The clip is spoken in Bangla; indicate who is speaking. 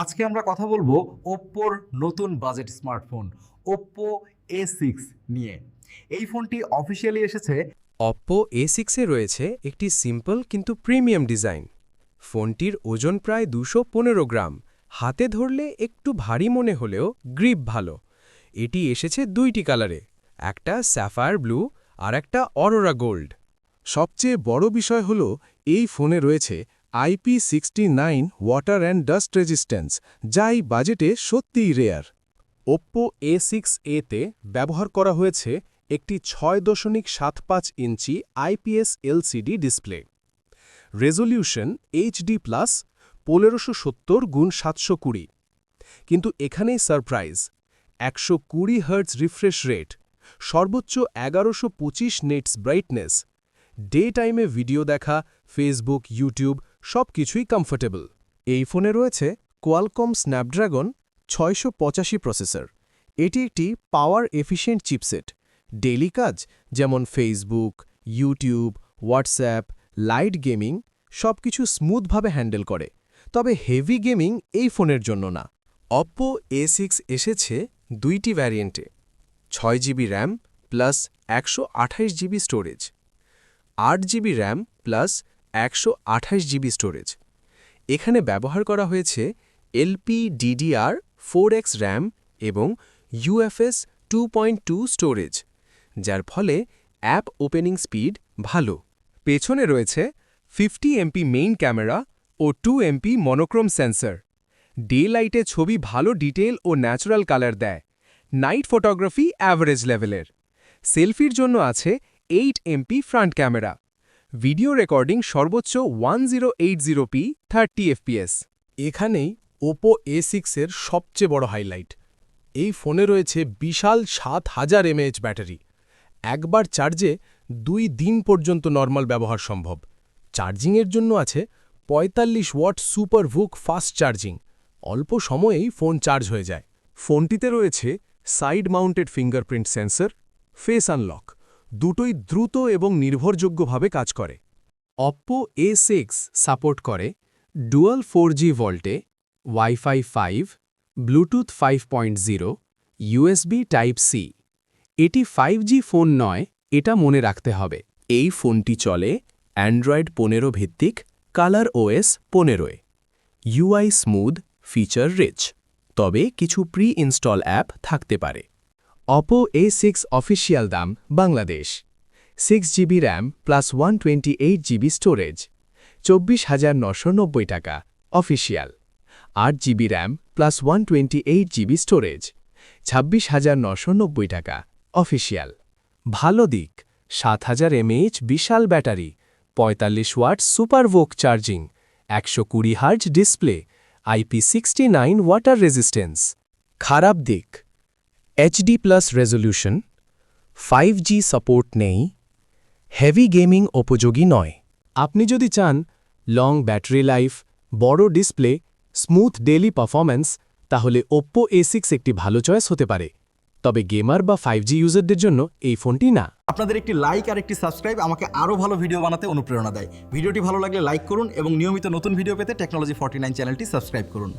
Speaker 1: আজকে আমরা কথা বলব ওপ্পোর নতুন budget smartphone Oppo A six নিয়ে। এই ফোনটি অফিসিয়ালি এসেছে
Speaker 2: অপ্পো এ সিক্সে রয়েছে একটি সিম্পল কিন্তু প্রিমিয়াম ডিজাইন ফোনটির ওজন প্রায় দুশো গ্রাম। হাতে ধরলে একটু ভারী মনে হলেও গ্রিপ ভালো। এটি এসেছে দুইটি কালারে একটা স্যাফায়ার ব্লু আর একটা অরোরা গোল্ড
Speaker 3: সবচেয়ে বড় বিষয় হল, এই ফোনে রয়েছে IP sixty nine water and dust resistance, যা এই বাজেটে সত্যিই রেয়ার ওপ্পো এ সিক্স এতে ব্যবহার করা হয়েছে একটি ছয় দশমিক সাত পাঁচ inch IPS LCD display. Resolution HD plus পনেরোশো সত্তর গুণ সাতশো কুড়ি। কিন্তু এখানেই সারপ্রাইজ একশো কুড়ি হার্টস রিফ্রেশ রেট সর্বোচ্চ এগারোশো পঁচিশ nits brightness day time video দেখা ফেসবুক ইউটিউব সব কিছুই কমফোর্টেবল এই ফোনে রয়েছে কোয়ালকম স্ন্যাপড্রাগন ছয়শো পঁচাশি প্রসেসর এটি একটি পাওয়ার এফিশিয়েন্ট চিপসেট ডেইলি কাজ যেমন Facebook YouTube WhatsApp light gaming সব কিছু স্মুথভাবে হ্যান্ডেল করে। তবে হেভি গেমিং এই ফোনের জন্য না। অপ্পো এ সিক্স এসেছে দুইটি ভ্যারিয়েন্টে ছয় জিবি র্যাম প্লাস একশো জিবি স্টোরেজ আট জিবি র্যাম প্লাস একশো জিবি স্টোরেজ। এখানে ব্যবহার করা হয়েছে LP DDR four X RAM এবং UFS two point two storage, যার ফলে অ্যাপ ওপেনিং স্পিড ভালো। পেছনে রয়েছে ফিফটি এমপি মেইন ক্যামেরা ও two MP monochrome sensor. Day light ছবি ভালো ডিটেল ও ন্যাচারাল কালার দেয়। নাইট ফটোগ্রাফি অ্যাভারেজ লেভেলের। সেলফির জন্য আছে eight MP front camera. Video recording সর্বোচ্চ one zero eight zero P thirty FPS. এখানেই ওপো এ সিক্সের সবচেয়ে বড় হাইলাইট। এই ফোনে রয়েছে বিশাল সাত হাজার এমএএচ ব্যাটারি। একবার চার্জে দুই দিন পর্যন্ত নর্মাল ব্যবহার সম্ভব। চার্জিংয়ের জন্য আছে পঁয়তাল্লিশ watt super VOOC fast charging. অল্প সময়েই ফোন চার্জ হয়ে যায়। ফোনটিতে রয়েছে side mounted fingerprint sensor, face unlock. দুটোই দ্রুত এবং নির্ভরযোগ্যভাবে কাজ করে। অপ্পো এ সিক্স সাপোর্ট করে dual four G VoLTE WiFi five Bluetooth five point zero USB type C এটি ফাইভ জি ফোন নয়, এটা মনে রাখতে হবে। এই ফোনটি চলে অ্যান্ড্রয়েড পনেরো ভিত্তিক কালার ওএস পনেরোয়। ইউআই স্মুথ ফিচার রিচ তবে কিছু প্রি ইনস্টল অ্যাপ থাকতে পারে। অপো এ সিক্স অফিসিয়াল দাম Bangladesh. Six GB RAM plus one twenty eight GB storage চব্বিশ হাজার নশো নব্বই টাকা, অফিসিয়াল। আট GB RAM plus one twenty eight GB storage ছাব্বিশ হাজার নশো নব্বই টাকা, অফিসিয়াল। ভালো দিক, সাত হাজার এমএইচ বিশাল ব্যাটারি, পঁয়তাল্লিশ ওয়াট সুপারভোক চার্জিং, একশো কুড়ি hertz display, IP sixty nine water resistance. খারাপ দিক HD plus resolution five G support নেই হেভি গেমিং উপযোগী নয়। আপনি যদি চান লং ব্যাটারি লাইফ বড় ডিসপ্লে স্মুথ ডেলি পারফরম্যান্স তাহলে ওপ্পো এ সিক্স একটি ভালো চয়েস হতে পারে। তবে গেমার বা ফাইভ জি ইউজারদের জন্য এই ফোনটি না।
Speaker 1: আপনাদের একটি লাইক আর একটি সাবস্ক্রাইব আমাকে আরও ভালো ভিডিও বানাতে অনুপ্রেরণা দেয়। ভিডিওটি ভালো লাগলে লাইক করুন এবং নিয়মিত নতুন ভিডিও পেতে টেকনোলজি ফর্টি চ্যানেলটি সাবস্ক্রাইব করুন।